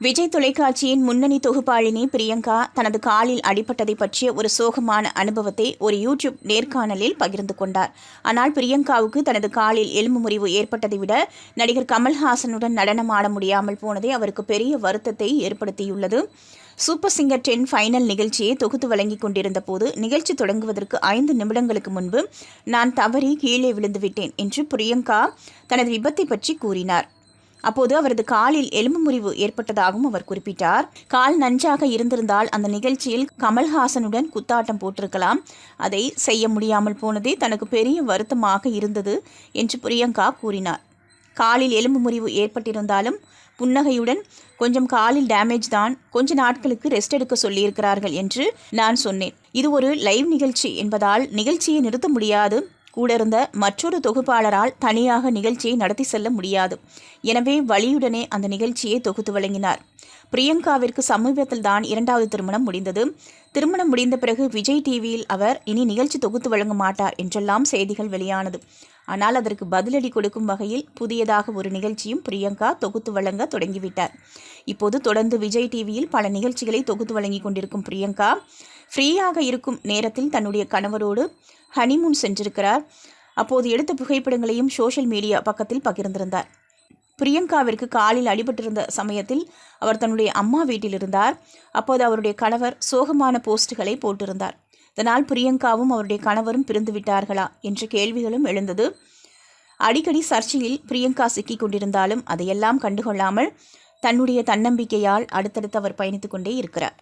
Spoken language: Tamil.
விஜய் தொலைக்காட்சியின் முன்னணி தொகுப்பாளினி பிரியங்கா தனது காலில் அடிபட்டதை பற்றிய ஒரு சோகமான அனுபவத்தை ஒரு யூடியூப் நேர்காணலில் பகிர்ந்து கொண்டார். ஆனால் பிரியங்காவுக்கு தனது காலில் எலும்பு முறிவு ஏற்பட்டதை விட நடிகர் கமல்ஹாசனுடன் நடனம் ஆட முடியாமல் போனதே அவருக்கு பெரிய வருத்தத்தை ஏற்படுத்தியுள்ளது. சூப்பர் சிங்கர் டென் ஃபைனல் நிகழ்ச்சியை தொகுத்து வழங்கி கொண்டிருந்த போது நிகழ்ச்சி தொடங்குவதற்கு ஐந்து நிமிடங்களுக்கு முன்பு நான் தவறி கீழே விழுந்து விட்டேன் என்று பிரியங்கா தனது விபத்தை பற்றி கூறினார். அப்போது அவரது காலில் எலும்பு முறிவு ஏற்பட்டதாகவும் அவர் குறிப்பிட்டார். கால் நன்றாக இருந்திருந்தால் அந்த நிகழ்ச்சியில் கமல்ஹாசனுடன் குத்தாட்டம் போட்டிருக்கலாம். அதை செய்ய முடியாமல் போனதே தனக்கு பெரிய வருத்தமாக இருந்தது என்று பிரியங்கா கூறினார். காலில் எலும்பு முறிவு ஏற்பட்டிருந்தாலும் புன்னகையுடன் கொஞ்சம் காலில் டேமேஜ் தான் கொஞ்ச நாட்களுக்கு ரெஸ்ட் எடுக்க சொல்லியிருக்கிறார்கள் என்று நான் சொன்னேன். இது ஒரு லைவ் நிகழ்ச்சி என்பதால் நிகழ்ச்சியை நிறுத்த முடியாது. கூட இருந்த மற்றொரு தொகுப்பாளரால் தனியாக நிகழ்ச்சியை நடத்தி செல்ல முடியாது. எனவே வழியுடனே அந்த நிகழ்ச்சியை தொகுத்து வழங்கினார். பிரியங்காவிற்கு சமீபத்தில் தான் இரண்டாவது திருமணம் முடிந்தது. திருமணம் முடிந்த பிறகு விஜய் டிவியில் அவர் இனி நிகழ்ச்சி தொகுத்து வழங்க மாட்டார் என்றெல்லாம் செய்திகள் வெளியானது. ஆனால் அதற்கு பதிலடி கொடுக்கும் வகையில் புதியதாக ஒரு நிகழ்ச்சியும் பிரியங்கா தொகுத்து வழங்க தொடங்கிவிட்டார். இப்போது தொடர்ந்து விஜய் டிவியில் பல நிகழ்ச்சிகளை தொகுத்து வழங்கி கொண்டிருக்கும் பிரியங்கா ஃப்ரீயாக இருக்கும் நேரத்தில் தன்னுடைய கணவரோடு ஹனிமூன் சென்றிருக்கிறார். அப்போது எடுத்த புகைப்படங்களையும் சோஷியல் மீடியா பக்கத்தில் பகிர்ந்திருந்தார். பிரியங்காவிற்கு காலில் அடிபட்டிருந்த சமயத்தில் அவர் தன்னுடைய அம்மா வீட்டில் இருந்தார். அப்போது அவருடைய கணவர் சோகமான போஸ்டுகளை போட்டிருந்தார். இதனால் பிரியங்காவும் அவருடைய கணவரும் பிரிந்து விட்டார்களா என்ற கேள்விகளும் எழுந்தது. அடிக்கடி சர்ச்சையில் பிரியங்கா சிக்கிக் கொண்டிருந்தாலும் அதையெல்லாம் கண்டுகொள்ளாமல் தன்னுடைய தன்னம்பிக்கையால் அடுத்தடுத்து அவர் பயணித்துக் கொண்டே இருக்கிறார்.